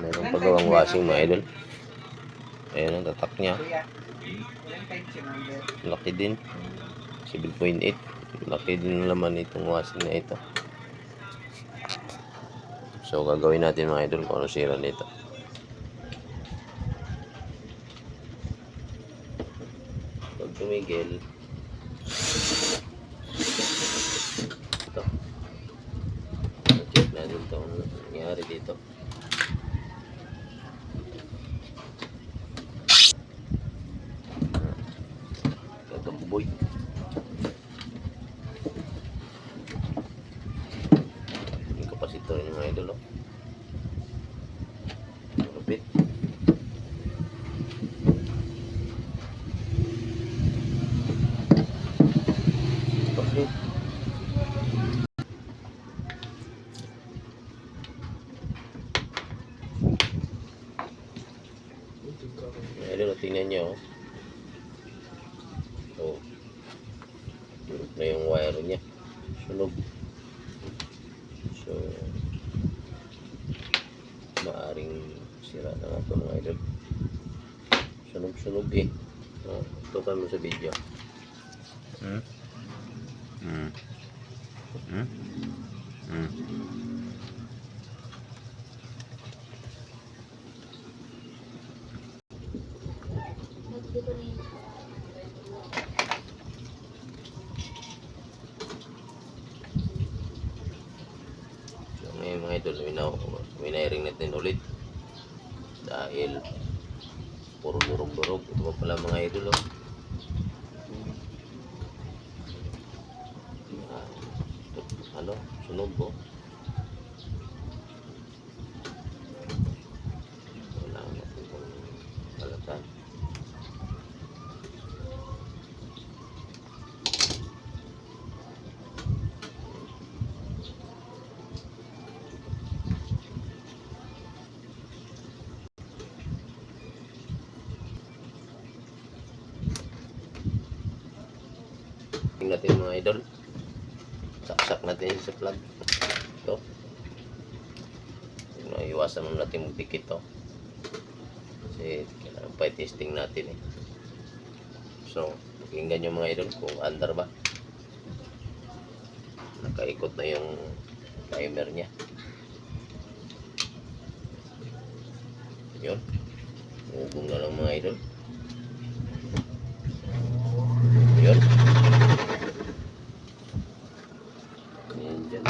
Meron pagawang washing mga idol. Ayan ang tatak niya. Laki din. 7.8. Laki din ang laman itong washing na ito. So, gagawin natin mga idol kung ano sira nito. Pag tumigil, ito. Check natin ito nangyari dito. Ito, buboy. Yung kapasitor niya mga idol, oh. Bakit? Mga idol, oh, tingnan niyo, oh. Oh. Na yung wire niya. Sunog. So, maaring sira na nga ito mga idol. Sunog-sunog eh. Oh, tukan mo sa video. Hmm? Hmm. Hmm? Hmm. So, ngayon mga idol, winaring natin ulit. Dahil puro durog-durog. Ito pa pala mga idol, oh. Ah, ano, sunog po. Wala natin kung kalatan. Tingnan natin mga idol. Saksak natin sa plug. Ito. Tingnan, iwasan mo natin magdikit to. Kasi kailangan pa testing natin eh. So, tingnan nyo mga idol kung under ba. Nakaikot na yung timer niya. Yun. Ugong na lang mga idol. Yun. Ayan dyan.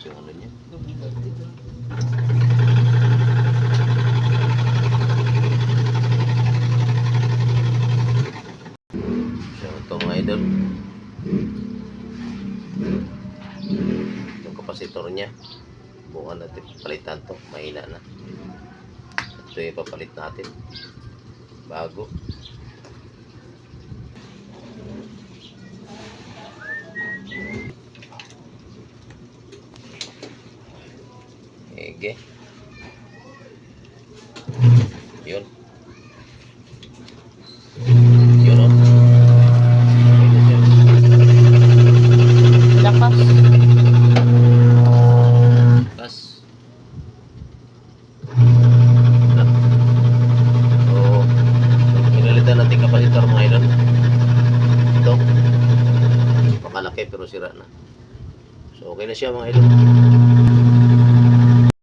Yung ano niya. So, ito mga idol. Yung kapasitor niya. Bukan natin palitan to. Mahina na. Ito yung papalit natin. Bago. Ege. Yun. Yun o. Lakas. Kas. So, pinalitan natin kapasitor mga idol. Ito. Makalaki pero sira na. So, okay na siya mga idol.